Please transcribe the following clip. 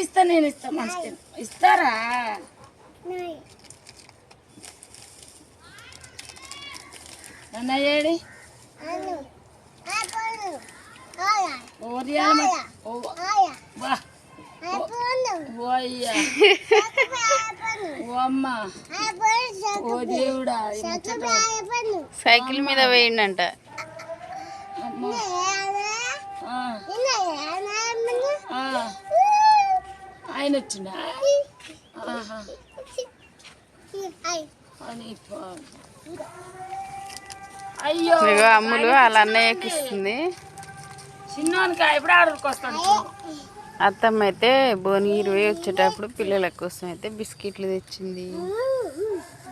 ఇస్తా నేను ఇస్తా మంచి ఇస్తారా? అన్నయ్యేడి సైకిల్ మీద వేయండి అంటే ఆయన వచ్చిండా అయ్యో అమ్ములు వాళ్ళ అన్నయ్యకి ఇస్తుంది చిన్నోనికి ఎప్పుడు ఆర్డర్కి వస్తాడు అత్తమ్మ అయితే భువనగిరి పోయి వచ్చేటప్పుడు పిల్లల కోసం అయితే బిస్కెట్లు తెచ్చింది.